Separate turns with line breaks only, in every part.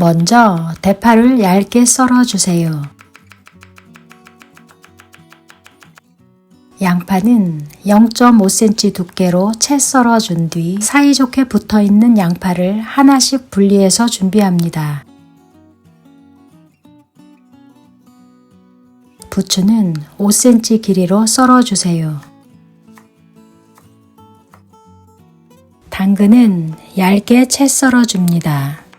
먼저 대파를 얇게 썰어 주세요. 양파는 0.5cm 두께로 채 썰어 준 뒤 사이좋게 붙어 있는 양파를 하나씩 분리해서 준비합니다. 부추는 5cm 길이로 썰어 주세요. 당근은 얇게 채 썰어 줍니다.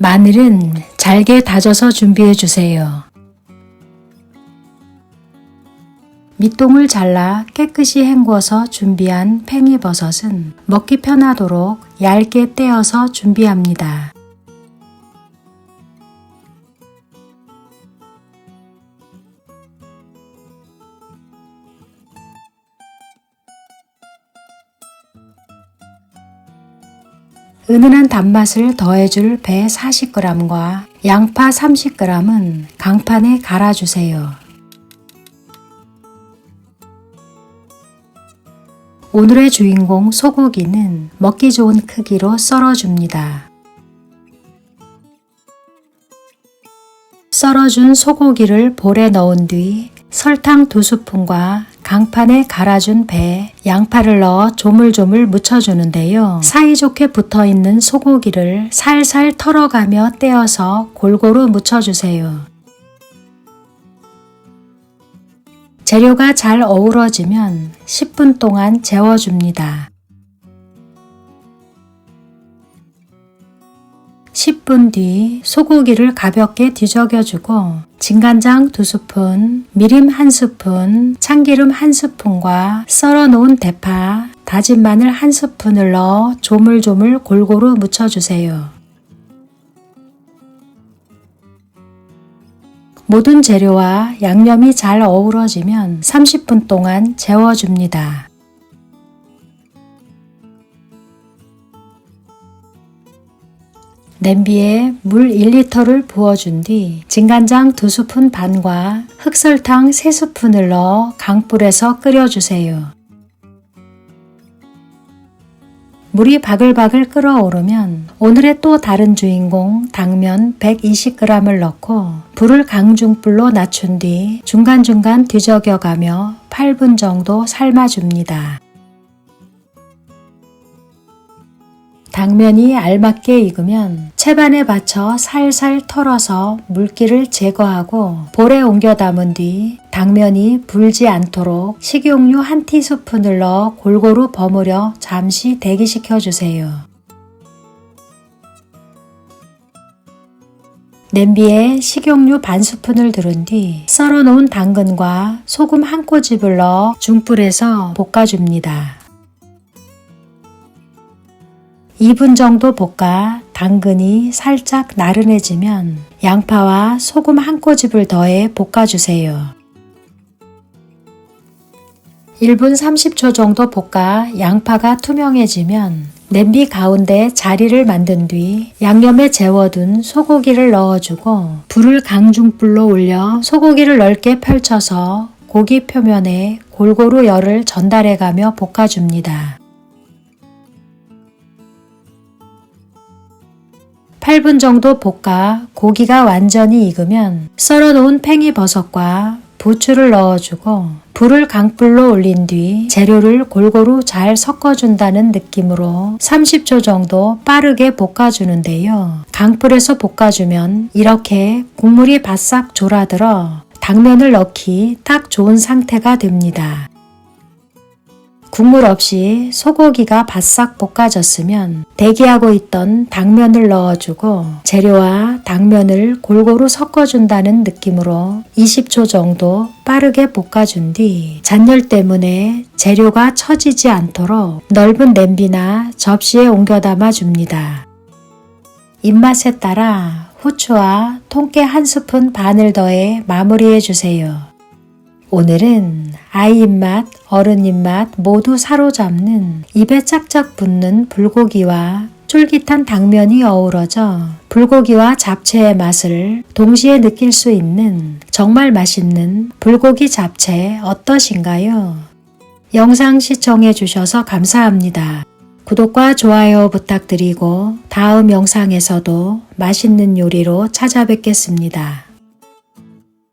마늘은 잘게 다져서 준비해 주세요. 밑동을 잘라 깨끗이 헹궈서 준비한 팽이버섯은 먹기 편하도록 얇게 떼어서 준비합니다. 은은한 단맛을 더해줄 배 40g과 양파 30g은 강판에 갈아주세요. 오늘의 주인공 소고기는 먹기 좋은 크기로 썰어줍니다. 썰어준 소고기를 볼에 넣은 뒤 설탕 2스푼과 강판에 갈아준 배, 양파를 넣어 조물조물 묻혀주는데요. 사이좋게 붙어있는 소고기를 살살 털어가며 떼어서 골고루 묻혀주세요. 재료가 잘 어우러지면 10분 동안 재워줍니다. 10분 뒤 소고기를 가볍게 뒤적여주고 진간장 2스푼, 미림 1스푼, 참기름 1스푼과 썰어놓은 대파, 다진 마늘 1스푼을 넣어 조물조물 골고루 묻혀주세요. 모든 재료와 양념이 잘 어우러지면 30분 동안 재워줍니다. 냄비에 물 1리터를 부어준 뒤 진간장 2스푼 반과 흑설탕 3스푼을 넣어 강불에서 끓여주세요. 물이 바글바글 끓어오르면 오늘의 또 다른 주인공 당면 120g을 넣고 불을 강중불로 낮춘 뒤 중간중간 뒤적여가며 8분 정도 삶아줍니다. 당면이 알맞게 익으면 채반에 받쳐 살살 털어서 물기를 제거하고 볼에 옮겨 담은 뒤 당면이 불지 않도록 식용유 한 티스푼을 넣어 골고루 버무려 잠시 대기시켜 주세요. 냄비에 식용유 반 스푼을 두른 뒤 썰어 놓은 당근과 소금 한 꼬집을 넣어 중불에서 볶아줍니다. 2분 정도 볶아 당근이 살짝 나른해지면 양파와 소금 한 꼬집을 더해 볶아주세요. 1분 30초 정도 볶아 양파가 투명해지면 냄비 가운데 자리를 만든 뒤 양념에 재워둔 소고기를 넣어주고 불을 강중불로 올려 소고기를 넓게 펼쳐서 고기 표면에 골고루 열을 전달해가며 볶아줍니다. 8분 정도 볶아 고기가 완전히 익으면 썰어 놓은 팽이버섯과 부추를 넣어주고 불을 강불로 올린 뒤 재료를 골고루 잘 섞어준다는 느낌으로 30초 정도 빠르게 볶아주는데요. 강불에서 볶아주면 이렇게 국물이 바싹 졸아들어 당면을 넣기 딱 좋은 상태가 됩니다. 국물 없이 소고기가 바싹 볶아졌으면 대기하고 있던 당면을 넣어주고 재료와 당면을 골고루 섞어준다는 느낌으로 20초 정도 빠르게 볶아준 뒤 잔열 때문에 재료가 처지지 않도록 넓은 냄비나 접시에 옮겨 담아 줍니다. 입맛에 따라 후추와 통깨 한 스푼 반을 더해 마무리해 주세요. 오늘은 아이 입맛, 어른 입맛 모두 사로잡는 입에 짝짝 붙는 불고기와 쫄깃한 당면이 어우러져 불고기와 잡채의 맛을 동시에 느낄 수 있는 정말 맛있는 불고기 잡채 어떠신가요? 영상 시청해 주셔서 감사합니다. 구독과 좋아요 부탁드리고 다음 영상에서도 맛있는 요리로 찾아뵙겠습니다.